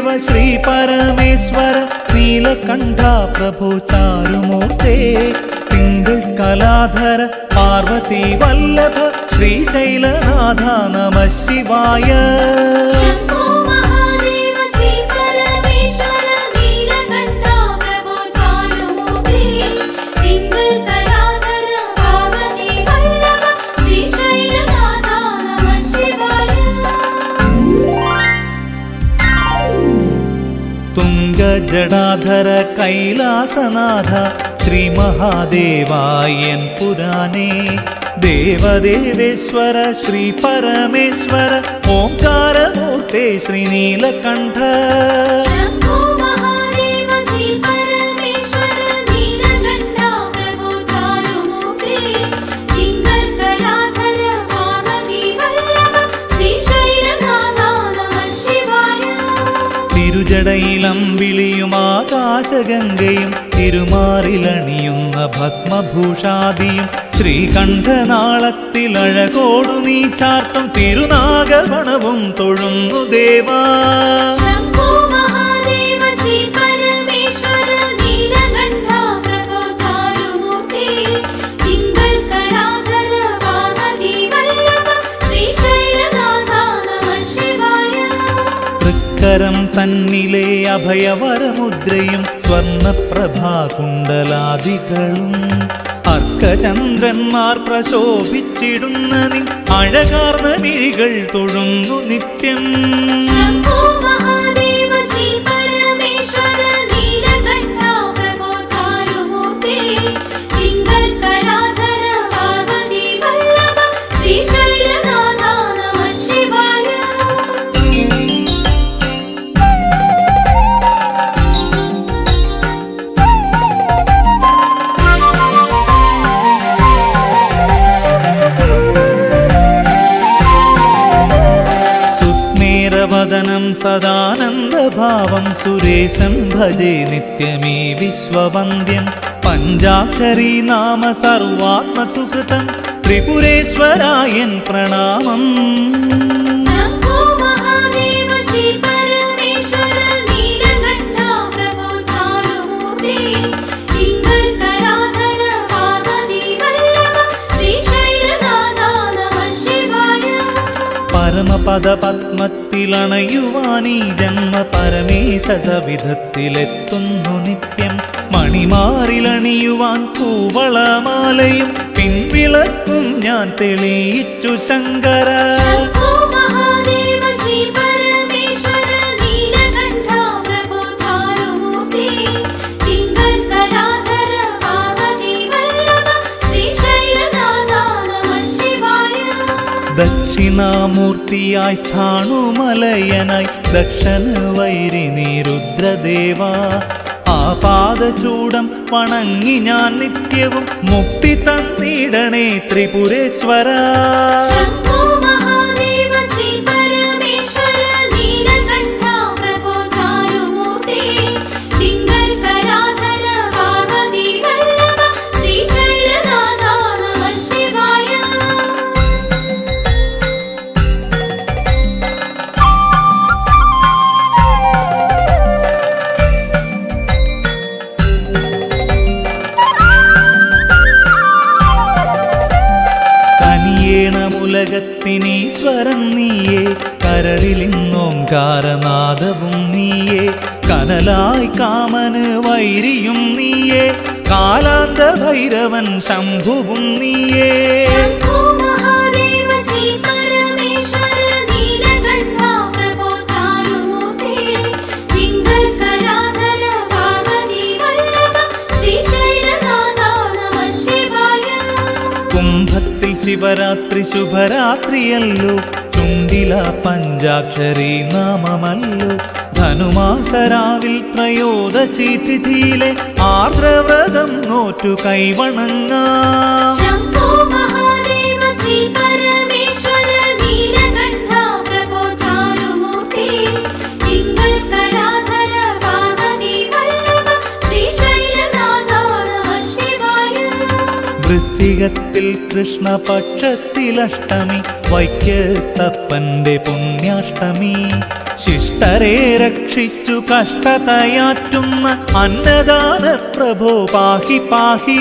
దేవ శ్రీ పరమేశ్వర నీలకంఠ ప్రభు చారుమూర్తే తింగుళ్ కళాధర పార్వతీ వల్లభ శ్రీశైలనాథ నమ శివాయ. జడాధర కైలాసనాథ శ్రీ మహాదేవాయన్ పురాణే దేవదేవేశ్వర శ్రీ పరమేశ్వర ఓంకారమూర్తే శ్రీనీలకంఠ തിരുജടയിലം വിളിയും ആകാശഗംഗയും തിരുമാറിലണിയുന്ന ഭസ്മഭൂഷാദിയും ശ്രീകണ്ഠനാളത്തിലഴകോടു നീ ചാർത്തും തിരുനാഗമണവും തൊഴുന്നു ദേവാ. തൃക്കരം തന്നിലെ അഭയവരമുദ്രയും സ്വർണപ്രഭാകുണ്ടലാദികളും. അർക്കചന്ദ്രന്മാർ പ്രശോഭിച്ചിടുന്ന നിൻ അഴകാർന്ന മിഴികൾ തൊഴുന്നു നിത്യം. സദാനന്ദഭാവം സുരേശം ഭജേ നിത്യമീ വിശ്വവന്ദ്യം പഞ്ചാക്ഷരി നാമ സർവാത്മസുഹൃതം ത്രിപുരേശ്വരായൻ പ്രണാമം. പരമപദ പത്മത്തിലണയുവാനീ ജന്മ പരമേശ സവിധത്തിലെത്തുന്നു നിത്യം. മണിമാറിലണിയുവാൻ കൂവളമാലയും പിൻവിളക്കും ഞാൻ തെളിയിച്ചു ശങ്കര. ദക്ഷിണാമൂർത്തിയായി സ്ഥാണുമലയനായി ദക്ഷണ വൈരി നീരുദ്രദേവ. ആ പാദചൂടം വണങ്ങി ഞാൻ നിത്യവും മുക്തി തന്നിടണേ ത്രിപുരേശ്വര. കരളിലിന്നോംകാരനാദവും നീയേ കനലായി കാമന് വൈരിയും നീയേ കാലാന്ത ഭൈരവൻ ശംഭുവും നീയേ. ശിവരാത്രി ശുഭരാത്രിയല്ലോ. ചുണ്ടില പഞ്ചാക്ഷരി നാമമല്ലോ. ധനുമാസരാവിൽ ത്രയോദശി തിഥിയിലെ ആർദ്രവ്രതം നോറ്റു കൈവണങ്ങാം. വൃശ്ചികത്തിൽ കൃഷ്ണപക്ഷത്തിലഷ്ടമി വൈക്കത്തപ്പന്റെ പുണ്യാഷ്ടമി. ശിഷ്ടരെ രക്ഷിച്ചു കഷ്ടതയാറ്റുന്ന അന്നദാന പ്രഭോ പാഹി. പാഹി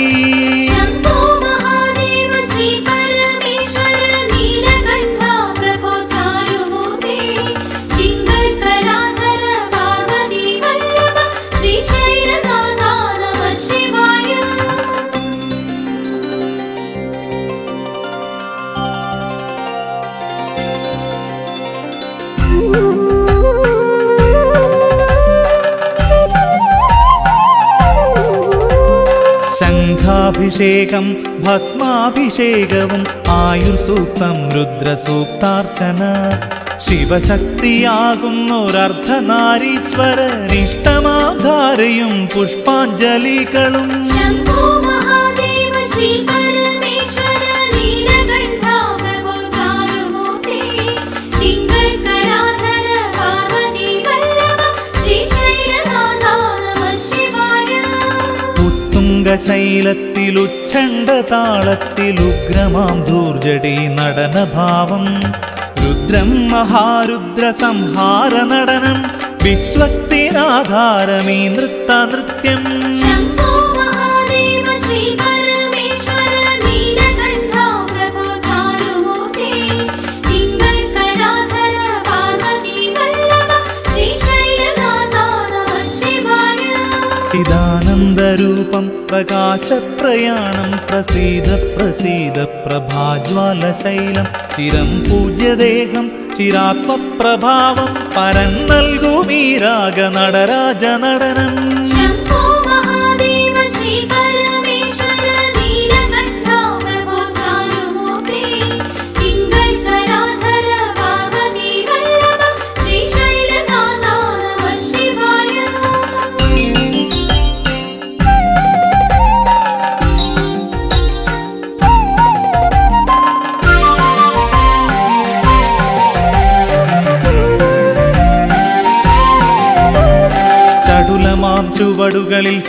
അഭിഷേകം ഭസ്മാഭിഷേകവും ആയുർസൂക്തം രുദ്രസൂക്താർച്ചന. ശിവശക്തിയാകുന്നൊരർദ്ധനാരീശ്വരൻ ഇഷ്ടമാധാരയും പുഷ്പാഞ്ജലികളും. ശംഭോ മഹാദേവ ശിവ ഉത്തുംഗശൈലത്തിലുച്ഛണ്ഡ താളത്തിലുഗ്രമാം ദൂർജടി നടനഭാവം. രുദ്രം മഹാരുദ്ര സംഹാര നടനം. വിശ്വത്തിനാധാരമീ നൃത്ത നൃത്യം. പ്രകാശപ്രയാണം പ്രസീത പ്രസീത പ്രഭാജ്വാലശൈലം ചിരം പൂജ്യദേഹം ചിരാത്മപ്രഭാവം പരൻ നൽകുമീരാഗ നടരാജ നടനം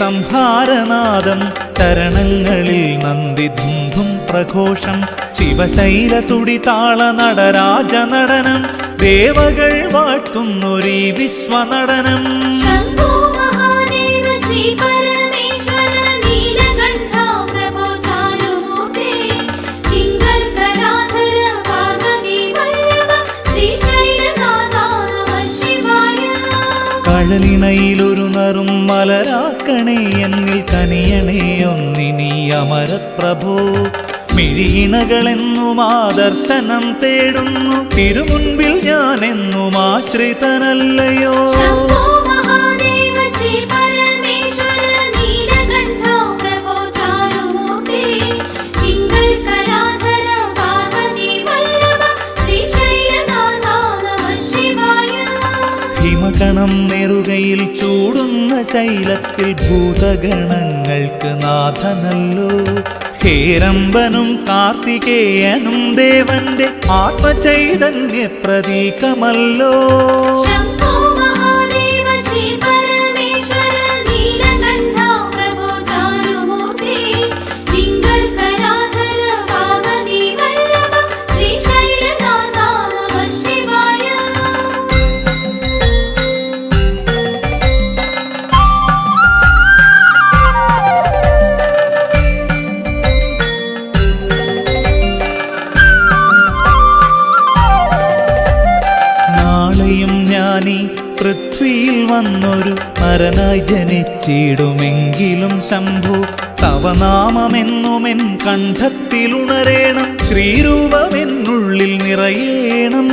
സംഹാരനാദം ചരണങ്ങളിൽ നന്ദി ധുന്ധും പ്രഘോഷം ശിവശൈല തുടി താള നടരാജ നടനം ദേവകൾ വാഴ്ത്തുന്നൊരീ വിശ്വനടനം. ശംഭോ മഹാദേവ ശ്രീ കഴലിണയിലൊരു നറും മലരാക്കണേ എന്നിൽ കനിയണേ ഒന്നിനി അമരപ്രഭോ മിഴിയിണകളെന്നും ആ ദർശനം തേടുന്നു. തിരുമുൻപിൽ ഞാനെന്നും ആശ്രിതനല്ലയോ? ശൈലത്തിൽ ഭൂതഗണങ്ങൾക്ക് നാഥനല്ലോ. ഹേരമ്പനും കാർത്തികേയനും ദേവന്റെ ആത്മചൈതന്യ പ്രതീകമല്ലോ വന്നൊരു നരനായി ജനിച്ചിടുമെങ്കിലും ശംഭു തവനാമമെന്നുമെൻ കണ്ഠത്തിലുണരേണം ശ്രീരൂപമെന്നുള്ളിൽ നിറയേണം.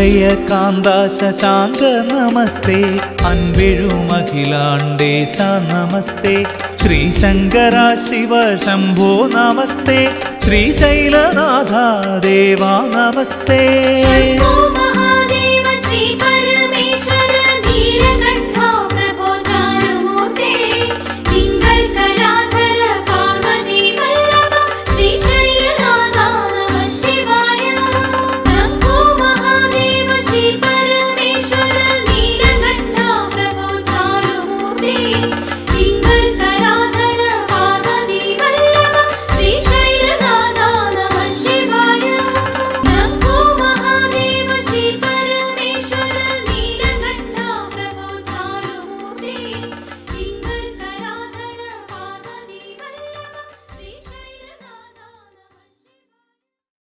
ഹൃദയ ശശാങ്ക നമസ്തേ. അൻപിഴുമഖിലാണ്ടേശ നമസ്തേ. ശ്രീശങ്കര ശിവ ശംഭോ നമസ്തേ. ശ്രീശൈലനാഥ ദേവാ നമസ്തേ.